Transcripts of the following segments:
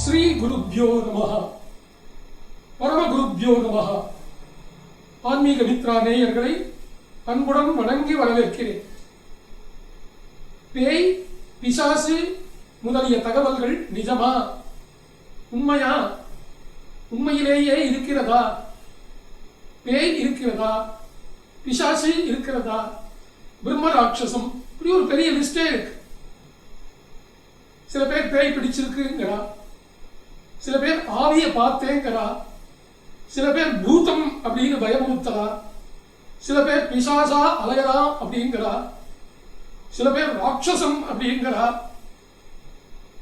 ஸ்ரீ குருப்யோ பரம பரமகுருப்யோ நம. ஆன்மீக மித்ரா நேயர்களை அன்புடன் வணங்கி வரவேற்கிறேன். பேய் பிசாசு முதலிய தகவல்கள் நிஜமா? உண்மையா? உண்மையிலேயே இருக்கிறதா? பேய் இருக்கிறதா? பிசாசு இருக்கிறதா? பிரம்ம ராட்சசம் இப்படி ஒரு பெரிய லிஸ்டே இருக்கு. சில பேர் பேய் பிடிச்சிருக்குங்கிறா. சில பேர் ஆவிய பார்த்தேங்கிறா சில பேர் பூதம் அப்படின்னு பயமுறுத்தலா சில பேர் பிசாசா அலையரா அப்படிங்கிறா. சில பேர் ராட்சசம் அப்படிங்கிறா.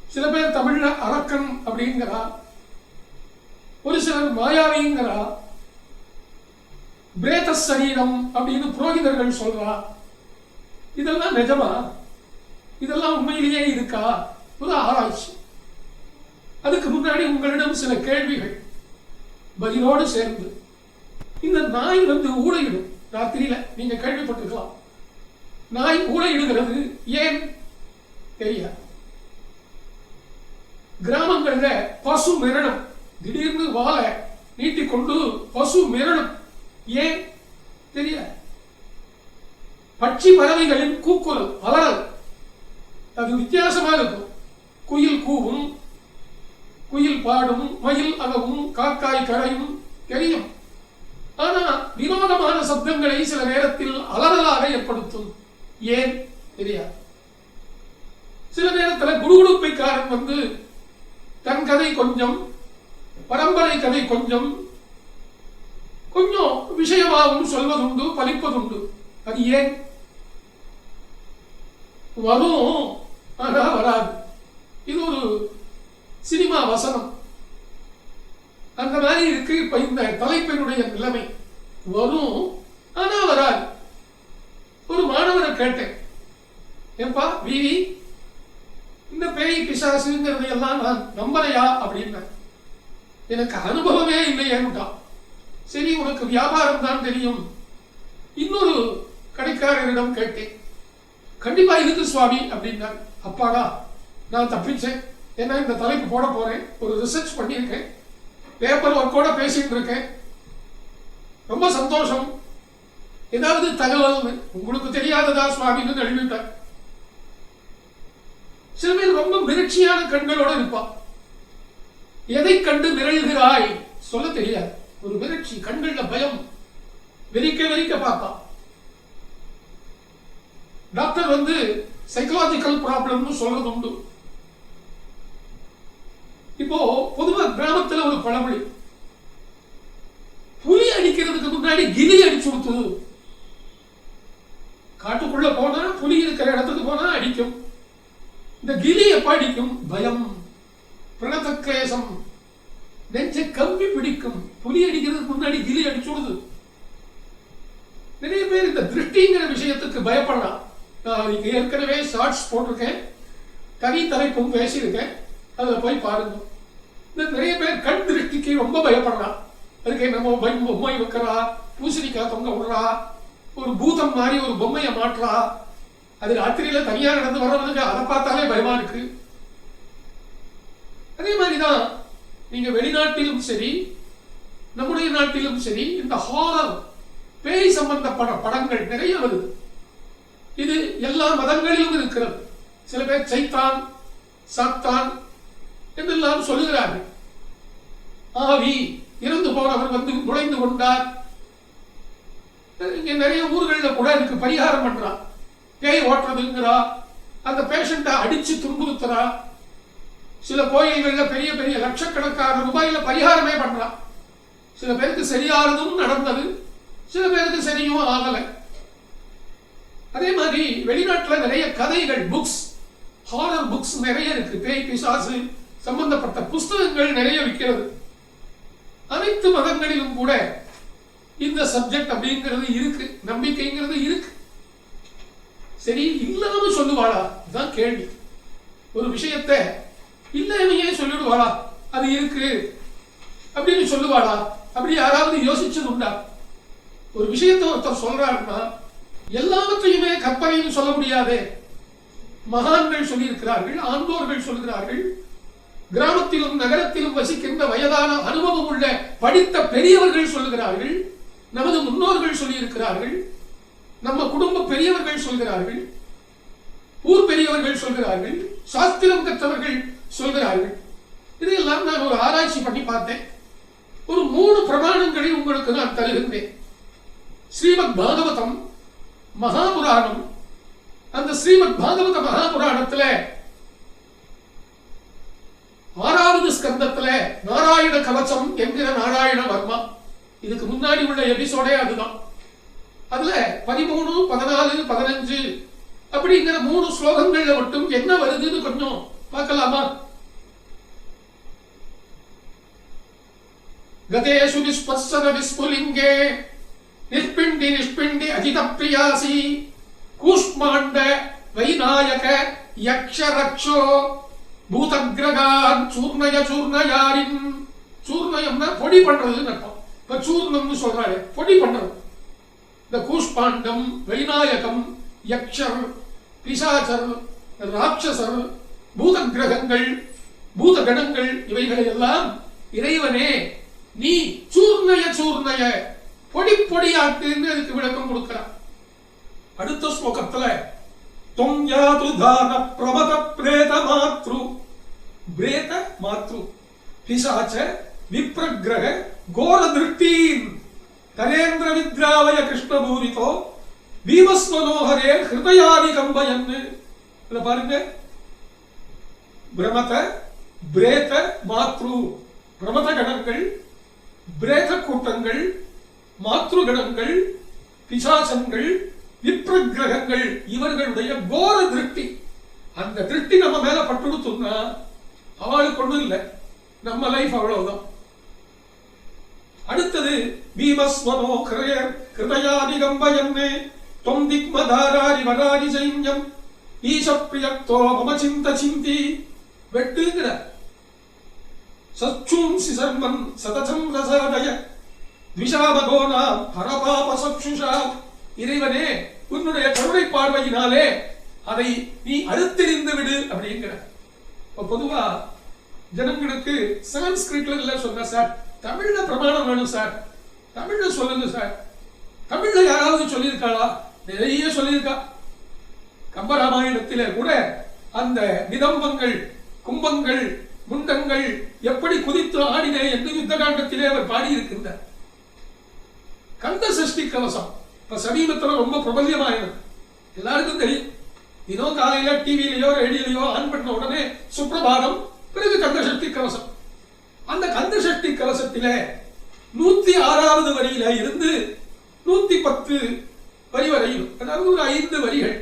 சில பேர் தமிழ்ல அரக்கன் அப்படிங்கிறா. ஒரு சிலர் மாயாவிங்கிறா. பிரேத சரீரம் அப்படின்னு புரோகிதர்கள் சொல்றா. இதெல்லாம் நிஜமா? இதெல்லாம் உண்மையிலேயே இருக்கா? ஒரு ஆராய்ச்சி. அதுக்கு முன்னாடி உங்களிடம் சில கேள்விகள். பதிலோடு சேர்ந்து. இந்த நாய் வந்து ஊழையிடும் ராத்திரியில நீங்க கேள்விப்பட்டிருக்கலாம். நாய் ஊழையிடுகிறது ஏன் தெரியாது. கிராமங்கள்ல பசு மிரணம். திடீர்னு வாழை நீட்டிக்கொண்டு பசு மிரணம். ஏன் தெரியாது. பட்சி பறவைகளின் கூக்குரல் அலறல். அது வித்தியாசமா இருக்கும். குயில் கூவும் குயில் பாடும் மயில் அகவும் காக்காய் கரையும் தெரியும். ஆனா வினோதமான சப்தங்களை சில நேரத்தில் அலறலாக ஏற்படுத்தும். ஏன்? தெரியாது. சில நேரத்துல குடுகுடுப்பைக்காரன் வந்து தன் கதை கொஞ்சம் பரம்பரை கதை கொஞ்சம் கொஞ்சம் விஷயமாகவும் சொல்வதுண்டு பலிப்பதுண்டு அது ஏன்? வரும் ஆனா வராது. இது ஒரு சினிமா வசனம். அந்த மாதிரி இருக்கு. இப்ப இந்த தலைப்பினுடைய நிலைமை. வரும் ஆனா வராது. ஒரு மாணவரை கேட்டேன். ஏப்பா விவி இந்த பேய் பிசாசுங்கிறது எல்லாம் நான் நம்பலையா அப்படின்னேன் எனக்கு அனுபவமே இல்லையேன்னுட்டான் சரி உனக்கு வியாபாரம் தான் தெரியும். இன்னொரு கடைக்காரரிடம் கேட்டேன். கண்டிப்பா இருக்கு சுவாமி அப்படின்னார். அப்பாடா நான் தப்பிச்சேன். ஏன்னா இந்த தலைப்பு போட போறேன். ஒரு ரிசர்ச் பண்ணியிருக்கேன். பேப்பர் ஒர்க்கோட பேசிட்டு இருக்கேன். ரொம்ப சந்தோஷம். ஏதாவது தகவல் உங்களுக்கு தெரியாததா சுவாமின்னு எழுதிட்டார் சில பேர் ரொம்ப மிரட்சியான கண்களோட இருப்பான் எதை கண்டு விரழுகிறாய் சொல்ல தெரியாது. ஒரு மிரட்சி கண்கள்ல பயம். வெறிக்க வெறிக்க பார்ப்பான் டாக்டர் வந்து சைக்கலாஜிக்கல் ப்ராப்ளம்னு சொல்றது உண்டு இப்போ பொதுவா கிராமத்துல ஒரு பழமொழி. புலி அடிக்கிறதுக்கு முன்னாடி கிளி அடிச்சு கொடுத்தது. காட்டுக்குள்ள போனா புலி இருக்கிற இடத்துக்கு போனா அடிக்கும். இந்த கிளி எப்ப அடிக்கும் பயம் பிரணத கிளேசம் நெஞ்ச கம்பி பிடிக்கும். புலி அடிக்கிறதுக்கு முன்னாடி கிளி அடிச்சுடுது நிறைய பேர் இந்த திருஷ்டிங்கிற விஷயத்துக்கு பயப்படலாம். நான் ஏற்கனவே ஷார்ட்ஸ் போட்டிருக்கேன். தனி தலைப்பும் பேசியிருக்கேன். அதில் போய் பாருங்க. நிறைய பேர் கண் திருஷ்டிக்கு ரொம்ப பயப்படலாம் அதுக்கு நம்ம பை- பொம்மை வைக்கிறா பூசணிக்காய் தொங்க விடுறா ஒரு பூதம் மாதிரி ஒரு பொம்மையை மாட்டுறா. அது ராத்திரியில தனியா நடந்து வர்றவனுக்கு அதை பார்த்தாலே பயமா இருக்கு. அதே மாதிரிதான் நீங்க வெளிநாட்டிலும் சரி நம்முடைய நாட்டிலும் சரி இந்த ஹாரர் பேய் சம்பந்தப்பட்ட படங்கள் நிறைய வருது. இது எல்லா மதங்களிலும் இருக்கிறது. சில பேர் சைத்தான் சாத்தான் என்றெல்லாம் சொல்லுகிறார்கள். ஆவி இறந்து போனவர் வந்து நுழைந்து கொண்டார். இங்கே நிறைய ஊர்களில் கூட இதுக்கு பரிகாரம் பண்றா பேய் ஓட்டுறதுங்கிறா. அந்த பேஷண்ட்டை அடிச்சு துன்புறுத்துறா. சில கோயில்களில் பெரிய பெரிய லட்சக்கணக்கான ரூபாயில பரிகாரமே பண்றா சில பேருக்கு சரியானதும் நடந்தது. சில பேருக்கு சரியும் ஆகலை. அதே மாதிரி வெளிநாட்டுல நிறைய கதைகள் புக்ஸ் ஹாரர் புக்ஸ் நிறைய இருக்கு. பேய் பிசாசு சம்பந்தப்பட்ட புஸ்தகங்கள் நிறைய விற்கிறது. அனைத்து மதங்களிலும் கூட இந்த சப்ஜெக்ட் அப்படிங்கிறது இருக்கு நம்பிக்கைங்கிறது இருக்கு. சரி இல்லாம சொல்லுவாளா? இதுதான் கேள்வி. ஒரு விஷயத்தை இல்லையே சொல்லிடுவாளா? அது இருக்கு. அப்படின்னு சொல்லுவாளா? அப்படி யாராவது யோசிச்சது உண்டா? ஒரு விஷயத்தை ஒருத்தர் சொல்றாருன்னா எல்லாவற்றையுமே கற்பனைன்னு சொல்ல முடியாதே. மகான்கள் சொல்லியிருக்கிறார்கள் ஆண்டோர்கள் சொல்கிறார்கள் கிராமத்திலும் நகரத்திலும் வசிக்கின்ற வயதான அனுபவம் உள்ள படித்த பெரியவர்கள் சொல்லுகிறார்கள் நமது முன்னோர்கள் சொல்லியிருக்கிறார்கள் நம்ம குடும்ப பெரியவர்கள் சொல்கிறார்கள் ஊர் பெரியவர்கள் சொல்கிறார்கள் சாஸ்திரம் கற்றவர்கள் சொல்கிறார்கள். இதையெல்லாம் நான் ஒரு ஆராய்ச்சி பண்ணி பார்த்தேன். ஒரு மூணு பிரமாணங்களை உங்களுக்கு நான் தருகின்றேன். ஸ்ரீமத் பாகவதம் மகாபுராணம். அந்த ஸ்ரீமத் பாகவத மகாபுராணத்தில் ஆறாவது ஸ்கந்தத்துல நாராயண கவசம் என்கிற நாராயண வர்மா இதுக்கு முன்னாடி உள்ள எபிசோடே அதுதான் அதுல பதிமூணு பதினாலு பதினஞ்சு அப்படிங்கிற மூணு ஸ்லோகங்கள்ல மட்டும் என்ன வருதுன்னு கொஞ்சம் பார்க்கலாமா गतेषु निष्पत्सर विस्फुलिङ्गे निष्पिण्डि निष्पिण्डि अजितप्रियासि कूष्माण्ड वैनायक यक्ष மூதக்ரகான் சூர்ணய சூர்ணயாரின். சூர்ணயம்னா பொடி பண்றதுன்னு அர்த்தம். இப்ப சூர்ணம்னு சொல்றாரு. பொடி பண்றது. இந்த கூஷ்பாண்டம் வைநாயகம் யக்ஷர் பிசாச்சர் ராட்சசர் பூத கிரகங்கள் பூத கணங்கள் இவைகளை எல்லாம் இறைவனே நீ சூர்ணய சூர்ணய பொடி பொடியாக்குன்னு அதுக்கு விளக்கம் கொடுக்கிறான் அடுத்த ஸ்லோகத்துல தொங்யாது தான பிரமத பிரேத மாத்ரு பிரேத மாத்ரு பிசாச்ச விப்ரகிரக கோர திருஷ்டீன் கரேந்திர வித்ராலய கிருஷ்ணபூரிதோ பீமஸ்வனோஹரே ஹிருதயாதி கம்பயன்னு இதில் பாருங்க பிரமத பிரேத மாத்ரு பிரமத கணங்கள் பிரேத கூட்டங்கள் மாத்ரு கணங்கள் பிசாசங்கள் விப்ரகிரகங்கள் இவர்களுடைய கோர திருஷ்டி அந்த திருஷ்டி நம்ம மேல பட்டுடுத்துன்னா அவளுக்கு ஒண்ணும் இல்லை. நம்ம லைஃப் அவ்வளவுதான். அடுத்தது பீமஸ்வனோ கிருய- கிருதயாதிகம்பயன்னு தொம் திக்மதாராரி வராரி சைன்யம் ஈசப்பிரியத்தோ மம சிந்த சிந்தி. வெட்டுங்கிற. சச்சும் சிசர்மன் சதசம் ரசாதய. த்விஷாமகோனாம் பரபாப சக்ஷுஷா. இறைவனே உன்னுடைய கருணை பார்வையினாலே அதை நீ அறுத்தெறிந்து விடு அப்படிங்கிற. இப்ப பொதுவா ஜனங்களுக்கு சான்ஸ்கிரிட்ல இல்ல சொன்ன சார். தமிழ்ல பிரமாணம் வேணும் சார். தமிழ்ல சொல்லுங்க சார். தமிழ்ல யாராவது சொல்லியிருக்காளா? நிறைய சொல்லியிருக்கா. கம்பராமாயணத்தில கூட அந்த நிதம்பங்கள் கும்பங்கள் முண்டங்கள் எப்படி குதித்து ஆடினே என்று யுத்த காண்டத்திலே அவர் பாடியிருக்கின்றார். கந்த சஷ்டி கவசம். இப்ப சமீபத்தில் ரொம்ப பிரபல்யமாயிடும் எல்லாருக்கும் தெரியும். தினம் காலையில டிவிலையோ ரேடியோலையோ ஆன் பண்ண உடனே சுப்பிரபாதம் பிறகு கந்த கவசம் அந்த கந்த கவசத்தில நூத்தி ஆறாவது வரியில இருந்து நூத்தி பத்து வரி வரையும் அதாவது ஒரு ஐந்து வரிகள்.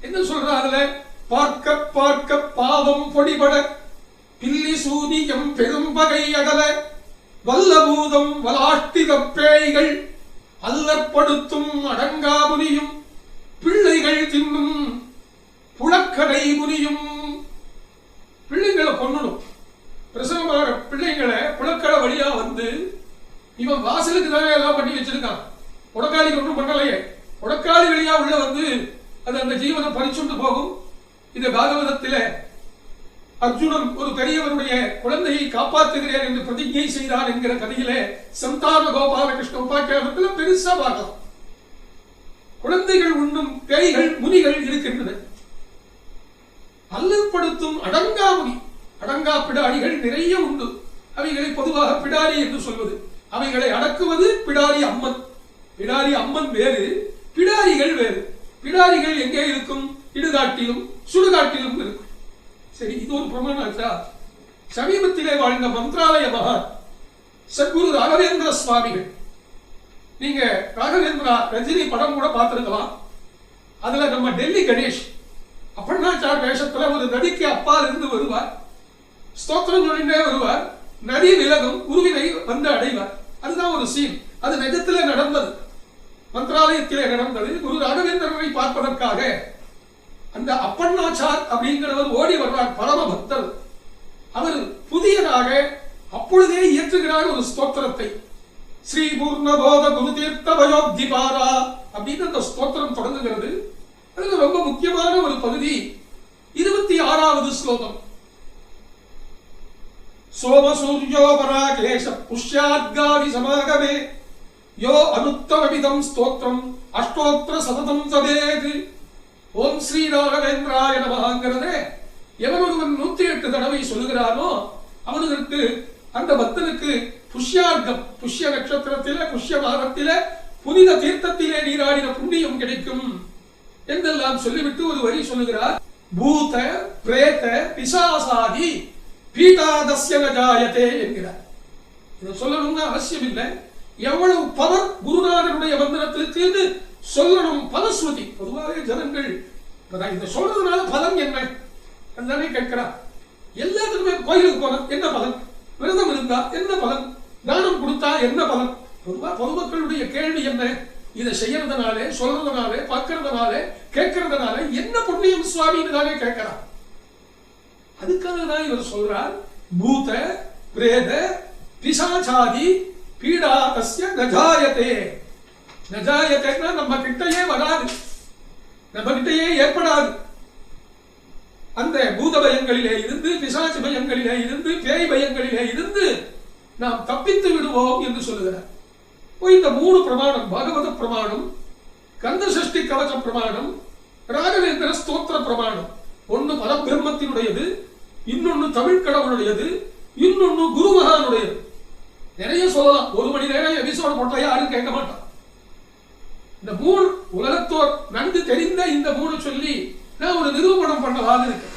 என்ன சொல்ற அதுல? பார்க்க பார்க்க பாவம் பொடிபட பில்லி சூதியம் பெரும் பகை அகல வல்லபூதம் வலாஷ்டித பேய்கள் அல்லற்படுத்தும் அடங்காபுரியும் பிள்ளைகள் தின்னும் புழக்கடை புரியும். பிள்ளைங்களை கொன்னணும். பிரசவமான பிள்ளைங்களை புழக்கடை வழியா வந்து இவன் வாசலுக்கு தானே எல்லாம் பண்ணி வச்சிருக்கான். உடக்காளிக்கு ஒன்றும் பண்ணலையே. உடக்காளி வழியா உள்ள வந்து அது அந்த ஜீவனை பறிச்சுண்டு போகும். இந்த பாகவதத்தில் அர்ஜுனன் ஒரு பெரியவருடைய குழந்தையை காப்பாற்றுகிறேன் என்று பிரதிஜை செய்தார் என்கிற கதையிலே சந்தான கோபாலகிருஷ்ண உபாக்கியானத்தில் பெருசா பார்க்கலாம். குழந்தைகள் உண்ணும் பேய்கள் முனிகள் இருக்கின்றன. அல்லற்படுத்தும் அடங்கா முனி அடங்கா பிடாரிகள் நிறைய உண்டு. அவைகளை பொதுவாக பிடாரி என்று சொல்வது. அவைகளை அடக்குவது பிடாரி அம்மன். பிடாரி அம்மன் வேறு பிடாரிகள் வேறு. பிடாரிகள் எங்கே இருக்கும்? இடுகாட்டிலும் சுடுகாட்டிலும் இருக்கும். சரி இது ஒரு பிரமாணம் ஆச்சா? சமீபத்திலே வாழ்ந்த மந்திராலய மகான் சத்குரு ராகவேந்திர சுவாமிகள். நீங்க ராகவேந்திரா ரஜினி படம் கூட பார்த்துருக்கலாம். அதுல நம்ம டெல்லி கணேஷ் அப்பண்ணாச்சார் வேஷத்துல ஒரு நதிக்கு அப்பால் இருந்து வருவார். ஸ்தோத்திரம் சொல்லிட்டே வருவார். நதி விலகும் குருவினை வந்து அடைவார். அதுதான் ஒரு சீன் அது நிஜத்திலே நடந்தது. மந்திராலயத்திலே நடந்தது. குரு ராகவேந்திரனை பார்ப்பதற்காக அந்த அப்பண்ணாச்சார் அப்படிங்கிறவர் ஓடி வர்றார் பரம பக்தர் அவர் புதியதாக அப்பொழுதே இயற்றுகிறார் ஒரு ஸ்தோத்திரத்தை. ஸ்ரீ பூர்ணபோத குரு தீர்த்த பயோத்திபாரா அப்படின்னு அந்த ஸ்தோத்திரம் தொடங்குகிறது. அதுல ரொம்ப முக்கியமான ஒரு பகுதி இருபத்தி ஆறாவது ஸ்லோகம். சோமசூரியோபராகேஷ புஷ்யாத்காதி சமாகமே. யோ அனுத்தமவிதம் ஸ்தோத்திரம். அஷ்டோத்திர சததம் சதேது. ஓம் ஸ்ரீ ராகவேந்திராய நமகாங்கிறதே எவனொருவன் நூத்தி எட்டு தடவை சொல்லுகிறானோ அவனுக்கு அந்த பக்தனுக்கு புஷ்யார்க்கம் புஷ்ய நட்சத்திரத்தில புஷ்ய மாதத்தில புனித தீர்த்தத்திலே நீராடின புண்ணியம் கிடைக்கும் என்றெல்லாம் சொல்லிவிட்டு ஒரு வரி சொல்லுகிறார். பூத பிரேத பிசாசாதி பீட்டாதஸ்ய நஜாயதே என்கிறார். இதை சொல்லணும்னு அவசியம் இல்லை எவ்வளவு பவர் குருநாதனுடைய மந்திரத்திற்கு சொல்லணும் பலஸ்ருதி பொதுவாகவே ஜனங்கள் இப்ப இதை சொல்றதுனால பலன் என்ன? அதுதானே கேட்கிறா எல்லாத்துக்குமே கோயிலுக்கு போனா என்ன பலன்? விரதம் இருந்தா என்ன பலன்? தானம் கொடுத்தா என்ன பலன்? பொதுவாக பொதுமக்களுடைய கேள்வி என்ன? இதை செய்யறதுனாலே சொல்றதுனாலே பார்க்கறதுனாலே கேட்கறதுனால என்ன புண்ணியம் சுவாமின்னு தானே கேட்கிறார். அதுக்காக தான் இவர் சொல்றார் பூத பிரேத பிசாச்சாதி பீடா தஸ்ய நஜாயத்தே நஜாயத்தேன்னா நம்ம கிட்டயே வராது. நம்ம கிட்டயே ஏற்படாது. அந்த பூத பயங்களிலே இருந்து பிசாசு பயங்களிலே இருந்து பேய் பயங்களிலே இருந்து நாம் தப்பித்து விடுவோம் என்று சொல்லுகிறார். இந்த மூணு பிரமாணம் பகவத பிரமாணம் கந்த சஷ்டி கவச பிரமாணம் ராகவேந்திர ஸ்தோத்திர பிரமாணம் ஒன்னு பரபிரம்மத்தினுடையது இன்னொன்னு தமிழ் கடவுளுடையது இன்னொன்னு குருமகானுடையது நிறைய சொல்லலாம். ஒரு மணி நேரம் எபிசோடு போட்டா யாரும் கேட்க மாட்டான். இந்த மூணு உலகத்தோர் நன்கு தெரிந்த இந்த மூணு சொல்லி நான் ஒரு நிரூபணம் பண்ணவாது இருக்கேன்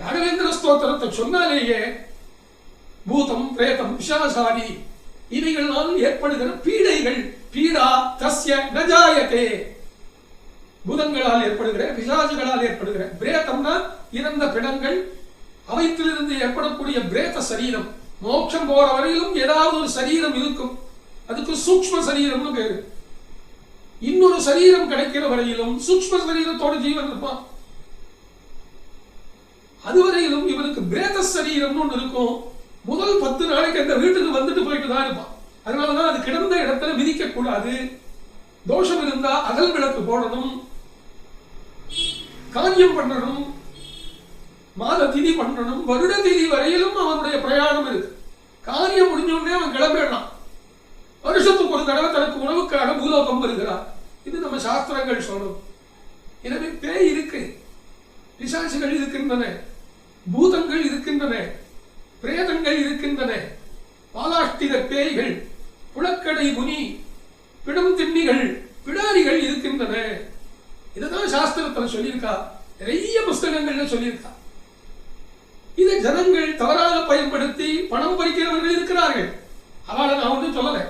ராகவேந்திர ஸ்தோத்திரத்தை சொன்னாலேயே பூதம் பிரேதம் விஷாசாதி இவைகளால் ஏற்படுகிற பீடைகள். பீடா தஸ்ய நஜாயத்தே பூதங்களால் ஏற்படுகிற பிசாசுகளால் ஏற்படுகிற பிரேதம்னா இறந்த பிணங்கள். அவயத்திலிருந்து ஏற்படக்கூடிய பிரேத சரீரம். மோட்சம் போற வரையிலும் ஏதாவது ஒரு சரீரம் இருக்கும். அதுக்கு சூக்ஷ்ம சரீரம்னு பேரு. இன்னொரு சரீரம் கிடைக்கிற வரையிலும் சூக்ஷ்ம சரீரத்தோட ஜீவன் இருப்பான். அதுவரையிலும் இவனுக்கு பிரேத சரீரம்னு ஒன்று இருக்கும். முதல் பத்து நாளைக்கு அந்த வீட்டுக்கு வந்துட்டு போயிட்டு தான் இருப்பான். அதனாலதான் அது கிடந்த இடத்துல மிதிக்க கூடாது தோஷம் இருந்தா அகல் விளக்கு போடணும். காரியம் பண்ணணும். மாத திதி பண்ணணும். வருட திதி வரையிலும் அவனுடைய பிரயாணம் இருக்கு. காரியம் முடிஞ்ச உடனே அவன் கிளம்பிடலாம். வருஷத்துக்கு ஒரு தடவை தனக்கு உணவுக்காக பூலோகம் வருகிறார். இது நம்ம சாஸ்திரங்கள் சொல்றோம் எனவே பேய் இருக்கு. பிசாசுகள் இருக்கின்றன. பூதங்கள் இருக்கின்றன. பிரேதங்கள் இருக்கின்றன. பாலாஷ்டித பேய்கள் புலக்கடை முனி பிடம் திண்ணிகள் பிடாரிகள் இருக்கின்றன. இதுதான் சாஸ்திரத்துல சொல்லியிருக்கா. நிறைய புஸ்தகங்கள்ல சொல்லியிருக்கா. இதை ஜனங்கள் தவறாக பயன்படுத்தி பணம் பறிக்கிறவர்கள் இருக்கிறார்கள். அவளை நான் ஒன்றும் சொல்லலை.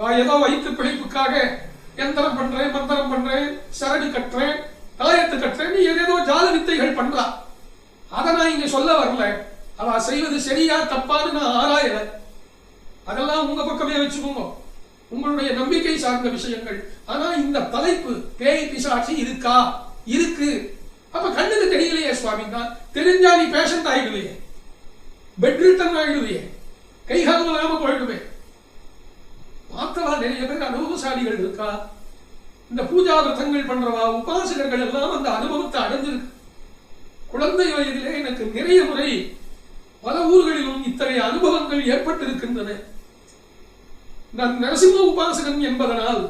ஏதோ வயிற்று பிழைப்புக்காக எந்திரம் பண்றேன் மந்திரம் பண்றேன் சரடு கட்டுறேன் தாயத்து கட்டுறேன் நீ ஏதேதோ ஜால வித்தைகள் பண்றா. அதை நான் இங்க சொல்ல வரல. அவ செய்வது சரியா தப்பான்னு நான் ஆராயல. அதெல்லாம் உங்க பக்கமே வச்சுக்கோங்க. உங்களுடைய நம்பிக்கை சார்ந்த விஷயங்கள். ஆனா இந்த தலைப்பு பேய் பிசாட்சி இருக்கா? இருக்கு. அப்ப கண்ணுக்கு தெரியலையே சுவாமின்னா. தெரிஞ்சா நீ பேஷண்ட் ஆயிடுவியே. பெட் ரிட்டன் ஆயிடுவியே. கை காலம் இல்லாம போயிடுவேன் பார்த்தவா நிறைய பேர் அனுபவசாலிகள் இருக்கா? இந்த பூஜா விரதங்கள் பண்றவா உபாசகர்கள் எல்லாம் அந்த அனுபவத்தை அடைஞ்சிருக்கு. குழந்தை வயதிலே எனக்கு நிறைய முறை பல ஊர்களிலும் இத்தகைய அனுபவங்கள் ஏற்பட்டிருக்கின்றன. நான் நரசிம்ம உபாசகன் என்பதனால்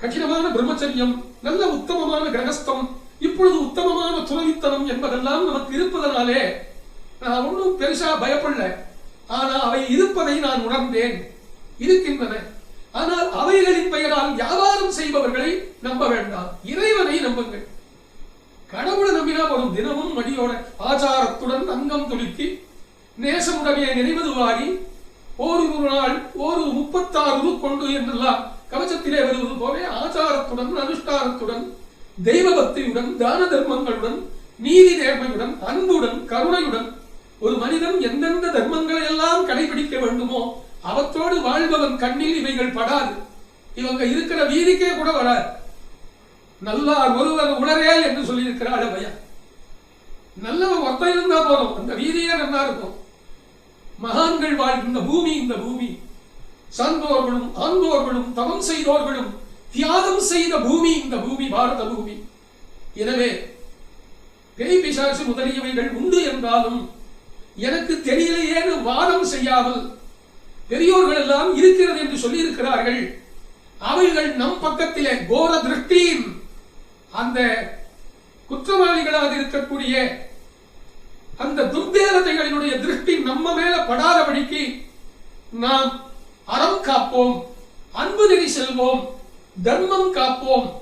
கடினமான பிரம்மச்சரியம் நல்ல உத்தமமான கிரகஸ்தம் இப்பொழுது உத்தமமான துறவித்தனம் என்பதெல்லாம் நமக்கு இருப்பதனாலே நான் ஒன்றும் பெருசா பயப்படல. ஆனா அவை இருப்பதை நான் உணர்ந்தேன். இருக்கின்றன. ஆனால் அவைகளின் பெயரால் வியாபாரம் செய்பவர்களை நம்ப வேண்டாம். இறைவனை நம்புங்கள். கடவுளை நம்பினா வரும் தினமும் மடியோட ஆச்சாரத்துடன் அங்கம் துலுக்கி நேசமுடனே நினைவதுவாகி ஓரிரு நாள் ஒரு முப்பத்தாறு கொண்டு என்றெல்லாம் கவச்சத்திலே வருவது போல ஆச்சாரத்துடன் அனுஷ்டானத்துடன் தெய்வ பக்தியுடன் தான தர்மங்களுடன் நீதி நேர்மையுடன் அன்புடன் கருணையுடன் ஒரு மனிதன் எந்தெந்த தர்மங்களை எல்லாம் கடைபிடிக்க வேண்டுமோ அவத்தோடு வாழ்பவன் கண்ணில் இவைகள் படாது. இவங்க இருக்கிற வீதிக்கே கூட வராது. நல்லார் ஒருவர் உணரேல் என்று சொல்லியிருக்கிறாள் பையன் நல்லவன் ஒருத்தன் இருந்தா போதும். அந்த வீதியே நல்லா இருக்கும். மகான்கள் வாழ்கின்ற பூமி இந்த பூமி. சான்றோர்களும் ஆந்தோர்களும் தவம் செய்தோர்களும் தியாகம் செய்த பூமி இந்த பூமி பாரத பூமி. எனவே பேய் பிசாசு முதலியவைகள் உண்டு என்றாலும் எனக்கு தெரியலையேன்னு வாதம் செய்யாமல் பெரியோர்கள் எல்லாம் இருக்கிறது என்று சொல்லி இருக்கிறார்கள் அவைகள் நம் பக்கத்திலே கோர திருஷ்டியின் அந்த குற்றவாளிகளாக இருக்கக்கூடிய அந்த துர்தேவதைகளினுடைய திருஷ்டி நம்ம மேல படாதபடிக்கு நாம் அறம் காப்போம் அன்பு நெறி செல்வோம் தர்மம் காப்போம்.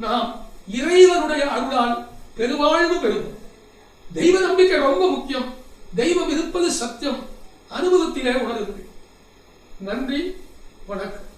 நாம் இறைவனுடைய அருளால் பெருவாழ்வு பெறுவோம். தெய்வ நம்பிக்கை ரொம்ப முக்கியம். தெய்வம் இருப்பது சத்தியம். அனுபவத்திலே உணர்கிறேன் நன்றி வணக்கம்.